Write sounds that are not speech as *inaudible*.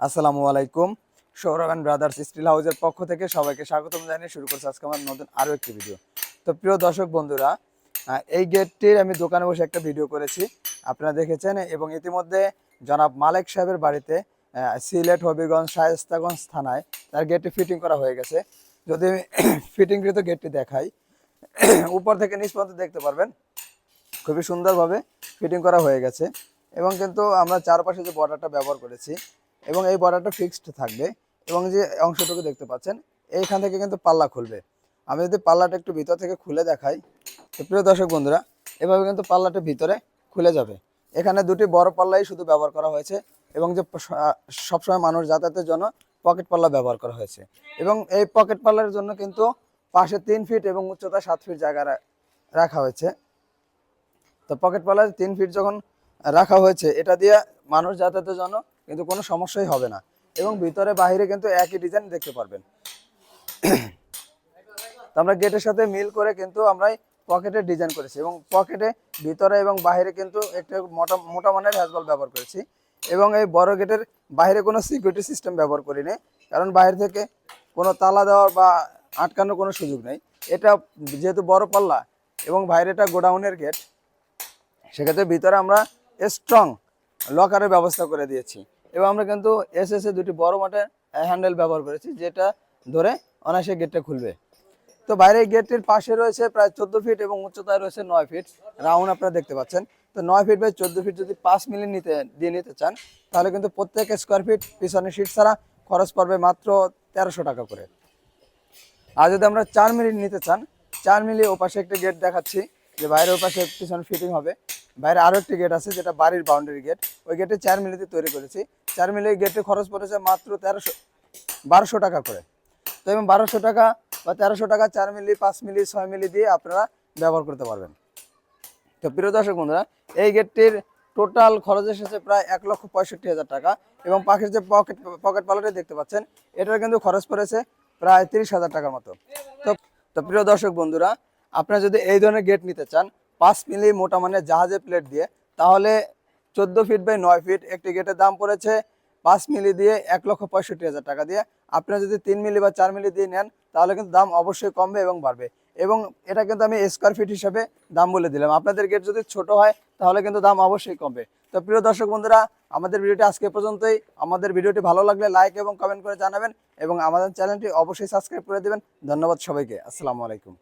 আসসালামু আলাইকুম। Sourav and brothers still হাউসের পক্ষ থেকে সবাইকে স্বাগতম জানিয়ে শুরু করছি আজকে আমার নতুন আরও একটি ভিডিও তো প্রিয় দর্শক বন্ধুরা এই গেটটির আমি দোকানে বসে একটা ভিডিও করেছি। আপনারা দেখেছেন এবং ইতিমধ্যে জনাব মালেক সাহেবের বাড়িতে সিলেট, হবিগঞ্জ, শায়েস্তাগঞ্জ থানায় তার গেটটি ফিটিং করা হয়ে গেছে। যদি আমি *coughs* ফিটিংকৃত গেটটি দেখাই, *coughs* উপর থেকে নিচ পর্যন্ত দেখতে পারবেন, খুবই সুন্দরভাবে ফিটিং করা হয়ে গেছে। এবং কিন্তু আমরা চারপাশে যে বর্ডারটা ব্যবহার করেছি এবং এই বর্ডারটা ফিক্সড থাকবে এবং যে অংশটুকু দেখতে পাচ্ছেন, এইখান থেকে কিন্তু পাল্লা খুলবে। আমি যদি পাল্লাটা একটু ভিতর থেকে খুলে দেখাই, তো প্রিয় দর্শক বন্ধুরা, এভাবে কিন্তু পাল্লাটা ভিতরে খুলে যাবে। এখানে দুটি বড় পাল্লাই শুধু ব্যবহার করা হয়েছে এবং যে সবসময় মানুষ যাতায়াতের জন্য পকেট পাল্লা ব্যবহার করা হয়েছে। এবং এই পকেট পাল্লার জন্য কিন্তু পাশে তিন ফিট এবং উচ্চতা সাত ফিট জায়গা রাখা হয়েছে। তো পকেট পাল্লার তিন ফিট যখন রাখা হয়েছে, এটা দিয়ে মানুষ যাতায়াতের জন্য কিন্তু কোনো সমস্যাই হবে না। এবং ভিতরে বাইরে কিন্তু একই ডিজাইন দেখতে পারবেন। তো আমরা গেটের সাথে মিল করে কিন্তু আমরা পকেটের ডিজাইন করেছি এবং পকেটে ভিতরে এবং বাইরে কিন্তু একটা মোটা মোটা মানের হ্যাজবল ব্যবহার করেছি। এবং এই বড় গেটের বাইরে কোনো সিকিউরিটি সিস্টেম ব্যবহার করিনি, কারণ বাইরে থেকে কোনো তালা দেওয়ার বা আটকানোর কোনো সুযোগ নেই। এটা যেহেতু বড় পাল্লা এবং বাইরেটা গোডাউনের গেট সেক্ষেত্রে ভিতরে আমরা স্ট্রং লকারের ব্যবস্থা করে দিয়েছি। এবং আমরা কিন্তু এস এস এ দুটি বড় মাঠের হ্যান্ডেল ব্যবহার করেছি, যেটা ধরে অনায়াসে গেটটা খুলবে। তো বাইরের গেটটির পাশে রয়েছে প্রায় চোদ্দ ফিট এবং উচ্চতায় রয়েছে নয় ফিট রাউন্ড আপনারা দেখতে পাচ্ছেন। তো নয় ফিট বাই চোদ্দ ফিট যদি পাঁচ মিলি নিতে, দিয়ে নিতে চান, তাহলে কিন্তু প্রত্যেক স্কোয়ার ফিট পিছনে সিট ছাড়া খরচ পড়বে মাত্র তেরোশো টাকা করে। আর যদি আমরা চার মিনিট নিতে চান, চার মিলি ও পাশে একটা গেট দেখাচ্ছি, যে বাইরের পাশে পিছনে ফিটিং হবে। বাইরে আরও একটি গেট আছে যেটা বাড়ির বাউন্ডারি গেট ওই গেটে চার মিলিতে তৈরি করেছি। চার মিলি গেটে খরচ পড়েছে মাত্র তেরোশো, বারোশো টাকা করে। তো এবং বারোশো টাকা বা তেরোশো টাকা চার মিলি, পাঁচ মিলি, ছয় মিলি দিয়ে আপনারা ব্যবহার করতে পারবেন। তো প্রিয় দর্শক বন্ধুরা, এই গেটটির টোটাল খরচ এসেছে প্রায় এক লক্ষ পঁয়ষট্টি হাজার টাকা এবং পাখির যে পকেট পকেট পালাটি দেখতে পাচ্ছেন, এটার কিন্তু খরচ পড়েছে প্রায় তিরিশ হাজার টাকার মতো। তো তো প্রিয় দর্শক বন্ধুরা, আপনারা যদি এই ধরনের গেট নিতে চান পাঁচ মিলি মোটা মানে জাহাজের প্লেট দিয়ে, তাহলে চোদ্দ ফিট বাই নয় ফিট একটি গেটের দাম পড়েছে পাঁচ মিলি দিয়ে এক লক্ষ পঁয়ষট্টি হাজার টাকা দিয়ে। আপনারা যদি তিন মিলি বা চার মিলি দিয়ে নেন, তাহলে কিন্তু দাম অবশ্যই কমবে এবং বাড়বে। এবং এটা কিন্তু আমি স্কোয়ার ফিট হিসাবে দাম বলে দিলাম। আপনাদের গেট যদি ছোট হয়, তাহলে কিন্তু দাম অবশ্যই কমবে। তো প্রিয় দর্শক বন্ধুরা, আমাদের ভিডিওটি আজকে পর্যন্তই। আমাদের ভিডিওটি ভালো লাগলে লাইক এবং কমেন্ট করে জানাবেন এবং আমাদের চ্যানেলটি অবশ্যই সাবস্ক্রাইব করে দেবেন। ধন্যবাদ সবাইকে। আসসালামু আলাইকুম।